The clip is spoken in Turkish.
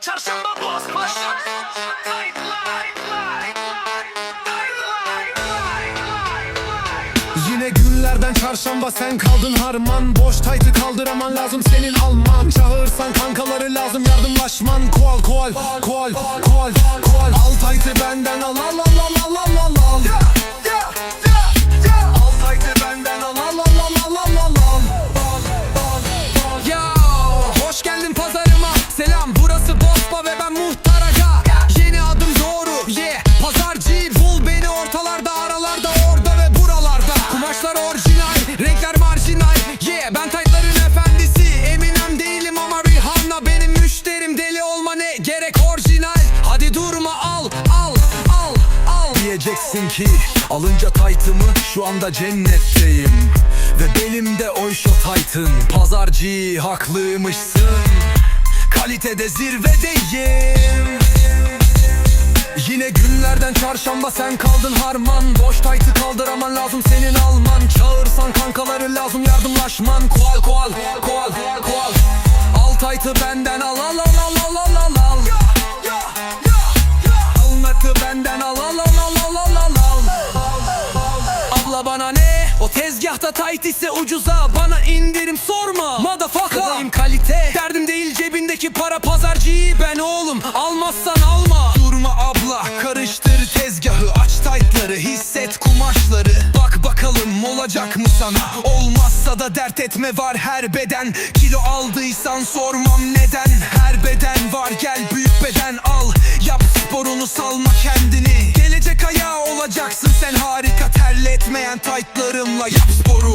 Çarşamba boz başlar Yine günlerden çarşamba sen kaldın harman. Boş taytı kaldıraman lazım senin Alman. Çağırsan kankaları lazım yardımlaşman. Koal koal koal koal koal. Al taytı benden al al al al al al. diyeceksin ki Alınca taytımı şu anda cennetteyim. Ve belimde oyşo taytın Pazarcı haklıymışsın. Kalitede zirvedeyim. Yine günlerden çarşamba sen kaldın harman. Boş taytı kaldıraman lazım senin alman. Çağırsan kankaları lazım yardımlaşman. Koal koal koal koal. Al taytı benden al al al al al al al. Tezgahta tight ise ucuza Bana indirim sorma. Motherfucker. Kalite. Derdim değil cebindeki para pazarcıyı ben oğlum. Almazsan alma. Durma abla karıştır tezgahı. Aç taytları hisset kumaşları. Bak bakalım olacak mı sana? Olmazsa da dert etme var her beden. Kilo aldıysan sormam neden. Her beden var gel büyük beden al. Yap sporunu salma kendini. Gelecek ayağı olacaksın sen harika Terletmeyen taytlarımla yap sporu